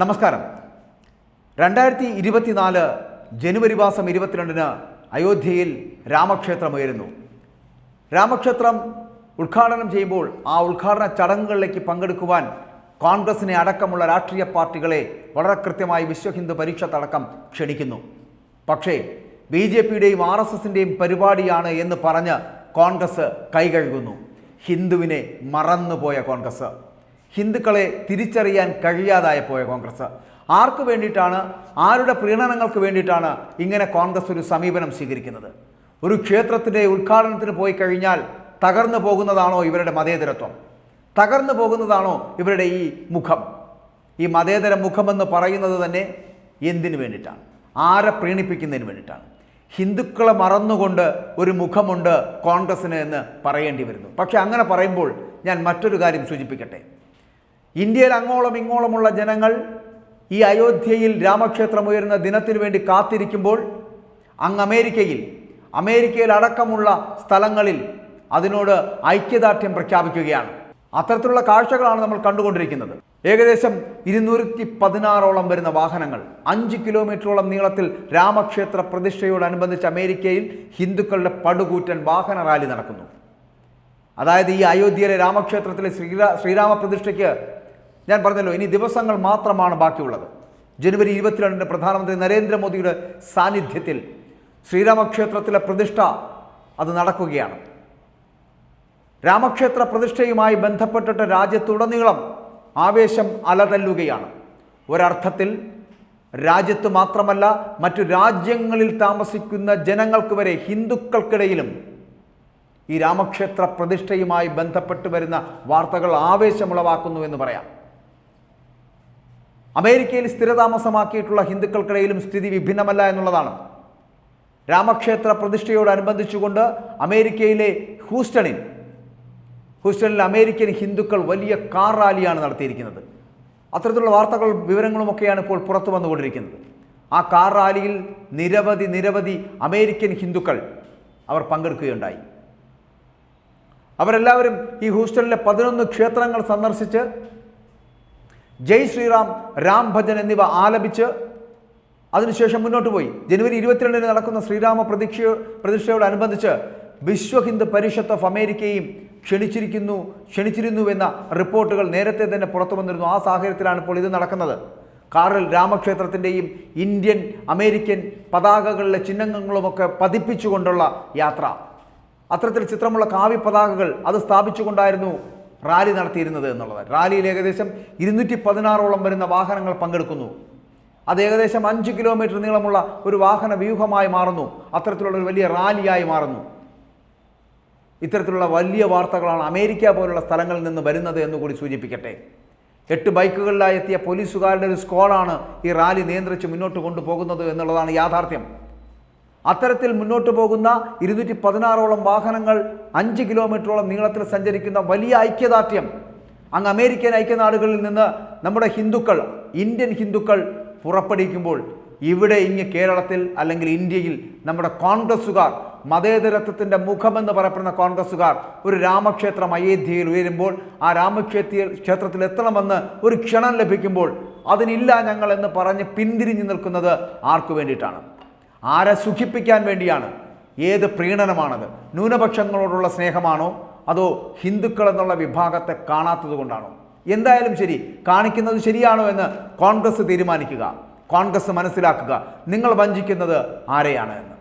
നമസ്കാരം. രണ്ടായിരത്തി ഇരുപത്തിനാല് ജനുവരി മാസം ഇരുപത്തിരണ്ടിന് അയോധ്യയിൽ രാമക്ഷേത്രം ഉയരുന്നു. രാമക്ഷേത്രം ഉദ്ഘാടനം ചെയ്യുമ്പോൾ ആ ഉദ്ഘാടന ചടങ്ങുകളിലേക്ക് പങ്കെടുക്കുവാൻ കോൺഗ്രസിനെ അടക്കമുള്ള രാഷ്ട്രീയ പാർട്ടികളെ വളരെ കൃത്യമായി വിശ്വ ഹിന്ദു തടക്കം ക്ഷണിക്കുന്നു. പക്ഷേ ബി ജെ പിയുടെയും ആർ എസ് എസിന്റെയും പരിപാടിയാണ് എന്ന് പറഞ്ഞ് കോൺഗ്രസ് കൈകഴുകുന്നു. ഹിന്ദുവിനെ മറന്നുപോയ കോൺഗ്രസ്. ഹിന്ദുക്കളെ തിരിച്ചറിയാൻ കഴിയാതായി പോയ കോൺഗ്രസ്. ആർക്ക് വേണ്ടിയിട്ടാണ് ആരുടെ പ്രീണനങ്ങൾക്ക് വേണ്ടിയിട്ടാണ് ഇങ്ങനെ കോൺഗ്രസ് ഒരു സമീപനം സ്വീകരിക്കുന്നത്? ഒരു ക്ഷേത്രത്തിന്റെ ഉദ്ഘാടനത്തിന് പോയി കഴിഞ്ഞാൽ തകർന്നു പോകുന്നതാണോ ഇവരുടെ മതേതരത്വം? തകർന്നു പോകുന്നതാണോ ഇവരുടെ ഈ മുഖം? ഈ മതേതര മുഖമെന്ന് പറയുന്നത് തന്നെ എന്തിനു വേണ്ടിയിട്ടാണ്? ആരെ പ്രീണിപ്പിക്കുന്നതിന് വേണ്ടിയിട്ടാണ്? ഹിന്ദുക്കളെ മറന്നുകൊണ്ട് ഒരു മുഖമുണ്ട് കോൺഗ്രസ്സിന് എന്ന് പറയേണ്ടി വരുന്നു. പക്ഷെ അങ്ങനെ പറയുമ്പോൾ ഞാൻ മറ്റൊരു കാര്യം സൂചിപ്പിക്കട്ടെ. ഇന്ത്യയിൽ അങ്ങോളം ഇങ്ങോളമുള്ള ജനങ്ങൾ ഈ അയോധ്യയിൽ രാമക്ഷേത്രം ഉയരുന്ന ദിനത്തിനു വേണ്ടി കാത്തിരിക്കുമ്പോൾ അങ്ങ് അമേരിക്കയിൽ അമേരിക്കയിൽ അടക്കമുള്ള സ്ഥലങ്ങളിൽ അതിനോട് ഐക്യദാർഢ്യം പ്രഖ്യാപിക്കുകയാണ്. അത്തരത്തിലുള്ള കാഴ്ചകളാണ് നമ്മൾ കണ്ടുകൊണ്ടിരിക്കുന്നത്. ഏകദേശം ഇരുന്നൂറ്റി പതിനാറോളം വരുന്ന വാഹനങ്ങൾ അഞ്ച് കിലോമീറ്ററോളം നീളത്തിൽ രാമക്ഷേത്ര പ്രതിഷ്ഠയോടനുബന്ധിച്ച് അമേരിക്കയിൽ ഹിന്ദുക്കളുടെ പടുകൂറ്റൻ വാഹന റാലി നടക്കുന്നു. അതായത് ഈ അയോധ്യയിലെ രാമക്ഷേത്രത്തിലെ ശ്രീരാ ശ്രീരാമ പ്രതിഷ്ഠയ്ക്ക് ഞാൻ പറഞ്ഞല്ലോ ഇനി ദിവസങ്ങൾ മാത്രമാണ് ബാക്കിയുള്ളത്. ജനുവരി ഇരുപത്തിരണ്ടിന് പ്രധാനമന്ത്രി നരേന്ദ്രമോദിയുടെ സാന്നിധ്യത്തിൽ ശ്രീരാമക്ഷേത്രത്തിലെ പ്രതിഷ്ഠ അത് നടക്കുകയാണ്. രാമക്ഷേത്ര പ്രതിഷ്ഠയുമായി ബന്ധപ്പെട്ടിട്ട് രാജ്യത്തുടനീളം ആവേശം അലതല്ലുകയാണ്. ഒരർത്ഥത്തിൽ രാജ്യത്ത് മാത്രമല്ല മറ്റു രാജ്യങ്ങളിൽ താമസിക്കുന്ന ജനങ്ങൾക്ക് വരെ ഹിന്ദുക്കൾക്കിടയിലും ഈ രാമക്ഷേത്ര പ്രതിഷ്ഠയുമായി ബന്ധപ്പെട്ട് വരുന്ന വാർത്തകൾ ആവേശമുളവാക്കുന്നു എന്ന് പറയാം. അമേരിക്കയിൽ സ്ഥിരതാമസമാക്കിയിട്ടുള്ള ഹിന്ദുക്കൾക്കിടയിലും സ്ഥിതി വിഭിന്നമല്ല എന്നുള്ളതാണ്. രാമക്ഷേത്ര പ്രതിഷ്ഠയോടനുബന്ധിച്ചുകൊണ്ട് അമേരിക്കയിലെ ഹൂസ്റ്റണിൽ ഹൂസ്റ്റണിൽ അമേരിക്കൻ ഹിന്ദുക്കൾ വലിയ കാർ റാലിയാണ് നടത്തിയിരിക്കുന്നത്. അത്തരത്തിലുള്ള വാർത്തകൾ വിവരങ്ങളുമൊക്കെയാണ് ഇപ്പോൾ പുറത്തു വന്നുകൊണ്ടിരിക്കുന്നത്. ആ കാർ റാലിയിൽ നിരവധി നിരവധി അമേരിക്കൻ ഹിന്ദുക്കൾ അവർ പങ്കെടുക്കുകയുണ്ടായി. അവരെല്ലാവരും ഈ ഹൂസ്റ്റണിലെ പതിനൊന്ന് ക്ഷേത്രങ്ങൾ സന്ദർശിച്ച് ജയ് ശ്രീറാം രാം ഭജൻ എന്നിവ ആലപിച്ച് അതിനുശേഷം മുന്നോട്ട് പോയി. ജനുവരി ഇരുപത്തിരണ്ടിന് നടക്കുന്ന ശ്രീരാമ പ്രതീക്ഷ പ്രതിഷ്ഠയോടനുബന്ധിച്ച് വിശ്വ ഹിന്ദു പരിഷത്ത് ഓഫ് അമേരിക്കയും ക്ഷണിച്ചിരിക്കുന്നു ക്ഷണിച്ചിരുന്നുവെന്ന റിപ്പോർട്ടുകൾ നേരത്തെ തന്നെ പുറത്തു വന്നിരുന്നു. ആ സാഹചര്യത്തിലാണ് ഇപ്പോൾ ഇത് നടക്കുന്നത്. കാറിൽ രാമക്ഷേത്രത്തിന്റെയും ഇന്ത്യൻ അമേരിക്കൻ പതാകകളിലെ ചിഹ്നങ്ങളുമൊക്കെ പതിപ്പിച്ചുകൊണ്ടുള്ള യാത്ര. അത്തരത്തിൽ ചിത്രമുള്ള കാവ്യ പതാകകൾ അത് സ്ഥാപിച്ചുകൊണ്ടായിരുന്നു റാലി നടത്തിയിരുന്നത് എന്നുള്ളത് റാലിയിൽ ഏകദേശം ഇരുന്നൂറ്റി പതിനാറോളം വരുന്ന വാഹനങ്ങൾ പങ്കെടുക്കുന്നു. അത് ഏകദേശം അഞ്ച് കിലോമീറ്റർ നീളമുള്ള ഒരു വാഹന വ്യൂഹമായി മാറുന്നു. അത്തരത്തിലുള്ള ഒരു വലിയ റാലിയായി മാറുന്നു. ഇത്തരത്തിലുള്ള വലിയ വാർത്തകളാണ് അമേരിക്ക പോലുള്ള സ്ഥലങ്ങളിൽ നിന്ന് വരുന്നത് എന്ന് കൂടി സൂചിപ്പിക്കട്ടെ. എട്ട് ബൈക്കുകളിലായി എത്തിയ പോലീസുകാരുടെ ഒരു സ്ക്വാഡാണ് ഈ റാലി നിയന്ത്രിച്ച് മുന്നോട്ട് കൊണ്ടുപോകുന്നത് എന്നുള്ളതാണ് യാഥാർത്ഥ്യം. അത്തരത്തിൽ മുന്നോട്ട് പോകുന്ന ഇരുന്നൂറ്റി പതിനാറോളം വാഹനങ്ങൾ അഞ്ച് കിലോമീറ്ററോളം നീളത്തിൽ സഞ്ചരിക്കുന്ന വലിയ ഐക്യദാർഢ്യം. അങ്ങ് അമേരിക്കൻ ഐക്യനാടുകളിൽ നിന്ന് നമ്മുടെ ഹിന്ദുക്കൾ ഇന്ത്യൻ ഹിന്ദുക്കൾ പുറപ്പെടുവിക്കുമ്പോൾ ഇവിടെ ഇങ്ങ് കേരളത്തിൽ അല്ലെങ്കിൽ ഇന്ത്യയിൽ നമ്മുടെ കോൺഗ്രസ്സുകാർ മതേതരത്വത്തിന്റെ മുഖമെന്ന് പറയപ്പെടുന്ന കോൺഗ്രസ്സുകാർ ഒരു രാമക്ഷേത്രം അയോധ്യയിൽ ഉയരുമ്പോൾ ആ രാമക്ഷേത്ര ക്ഷേത്രത്തിൽ എത്തണമെന്ന് ഒരു ക്ഷണം ലഭിക്കുമ്പോൾ അതിനില്ല ഞങ്ങൾ എന്ന് പറഞ്ഞ് പിന്തിരിഞ്ഞു നിൽക്കുന്നത് ആർക്കു വേണ്ടിയിട്ടാണ്? ആരെ സുഖിപ്പിക്കാൻ വേണ്ടിയാണ്? ഏത് പ്രീണനമാണത്? ന്യൂനപക്ഷങ്ങളോടുള്ള സ്നേഹമാണോ? അതോ ഹിന്ദുക്കൾ എന്നുള്ള വിഭാഗത്തെ കാണാത്തത് കൊണ്ടാണോ? എന്തായാലും ശരി കാണിക്കുന്നത് ശരിയാണോ എന്ന് കോൺഗ്രസ് തീരുമാനിക്കുക. കോൺഗ്രസ് മനസ്സിലാക്കുക. നിങ്ങൾ വഞ്ചിക്കുന്നത് ആരെയാണ് എന്ന്.